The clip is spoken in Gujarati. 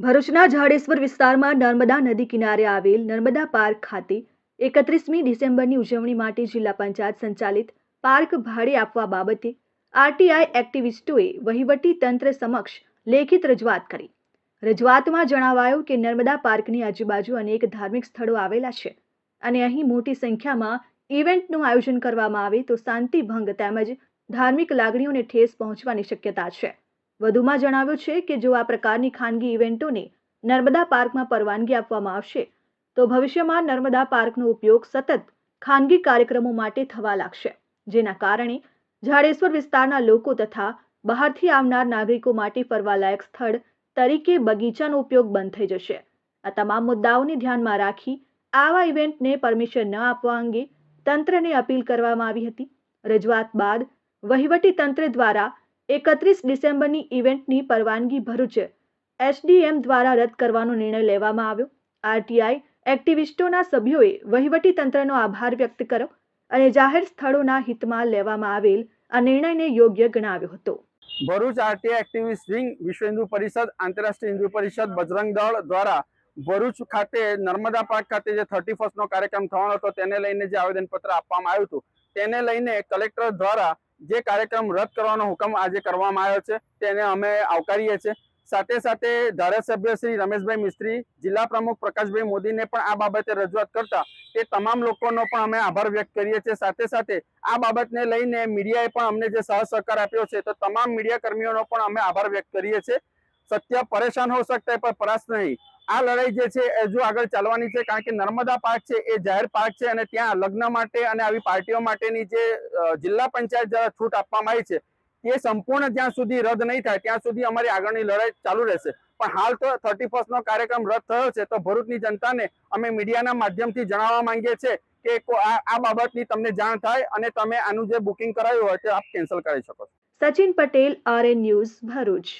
ભરૂચના ઝાડેશ્વર વિસ્તારમાં નર્મદા નદી કિનારે આવેલ નર્મદા પાર્ક ખાતે એકત્રીસમી ડિસેમ્બરની ઉજવણી માટે જિલ્લા પંચાયત સંચાલિત પાર્ક ભાડે આપવા બાબતે આરટીઆઈ એક્ટિવિસ્ટોએ વહીવટી તંત્ર સમક્ષ લેખિત રજૂઆત કરી. રજૂઆતમાં જણાવાયું કે નર્મદા પાર્કની આજુબાજુ અનેક ધાર્મિક સ્થળો આવેલા છે અને અહીં મોટી સંખ્યામાં ઇવેન્ટનું આયોજન કરવામાં આવે તો શાંતિ ભંગ તેમજ ધાર્મિક લાગણીઓને ઠેસ પહોંચવાની શક્યતા છે. વધુમાં જણાવ્યું છે કે જો આ પ્રકારની ખાનગી ઇવેન્ટોને નર્મદા પાર્કમાં પરવાનગી આપવામાં આવશે, તો ભવિષ્યમાં નર્મદા પાર્કનો ઉપયોગ સતત ખાનગી કાર્યક્રમો માટે થવા લાગશે, જેના કારણે ઝાડેશ્વર વિસ્તારના લોકો તથા બહારથી આવનાર નાગરિકો માટે ફરવાલાયક સ્થળ તરીકે બગીચાનો ઉપયોગ બંધ થઈ જશે. આ તમામ મુદ્દાઓને ધ્યાનમાં રાખી આવા ઇવેન્ટને પરમિશન ન આપવા અંગે તંત્રને અપીલ કરવામાં આવી હતી. રજૂઆત બાદ વહીવટી તંત્ર દ્વારા એકત્રીસ ડિસેમ્બરની ઇવેન્ટની પરવાનગી ભરૂચ એસડીએમ દ્વારા રદ કરવાનો નિર્ણય લેવામાં આવ્યો. આરટીઆઈ એક્ટિવિસ્ટોના સભ્યોએ વહીવટી તંત્રનો આભાર વ્યક્ત કર્યો અને જાહેર સ્થળોના હિતમાં લેવામાં આવેલ આ નિર્ણયને યોગ્ય ગણાવ્યો હતો. ભરૂચ આરટીઆઈ એક્ટિવિસ્ટ વિંગ વિશ્વ હિન્દુ પરિષદ, આંતરરાષ્ટ્રીય હિન્દુ પરિષદ, બજરંગ દળ દ્વારા ભરૂચ ખાતે નર્મદા પાર્ક ખાતે જે થર્ટી ફર્સ્ટનો કાર્યક્રમ થવાનો હતો, તેને લઈને જે આવેદનપત્ર આપવામાં આવ્યું હતું, તેને લઈને કલેક્ટર દ્વારા જે કાર્યક્રમ રદ કરવાનો હુકમ આજે કરવામાં આવ્યો છે, તેને અમે આવકારીએ છીએ. સાથે સાથે ધારાસભ્ય શ્રી રમેશભાઈ મિસ્ત્રી, જિલ્લા પ્રમુખ પ્રકાશભાઈ મોદીને પણ આ બાબતે રજૂઆત કરતા તે તમામ લોકોનો પણ અમે આભાર વ્યક્ત કરીએ છીએ. સાથે સાથે આ બાબતને લઈને મીડિયાએ પણ અમને જે સહ સહકાર આપ્યો છે, તો તમામ મીડિયા કર્મીઓનો પણ અમે આભાર વ્યક્ત કરીએ છીએ. સત્ય પરેશાન હો सकता है पर પરાસ્ત નહીં આ લડાઈ જે છે એ હજુ આગળ ચાલવાની છે કારણ કે નર્મદા પાર્ક છે એ જાહેર પાર્ક છે અને ત્યાં લગ્ન માટે અને આવી પાર્ટીઓ માટેની જે અ, જિલ્લા પંચાયત દ્વારા છૂટ આપવામાં આવી છે તે સંપૂર્ણ જ્યાં સુધી રદ નહીં થાય ત્યાં સુધી અમારી આગળની લડાઈ ચાલુ રહેશે પણ હાલ તો થર્ટી નો કાર્યક્રમ રદ થયો છે તો ભરૂચની જનતાને અમે મીડિયાના માધ્યમથી જણાવવા માંગીએ છીએ કે કો- આ આ બાબતની તમને જાણ થાય અને તમે આનું જે બુકિંગ કરાયું હોય તે આપ કેન્સલ કરી શકો છો સચિન પટેલ આરએન ન્યૂઝ ભરૂચ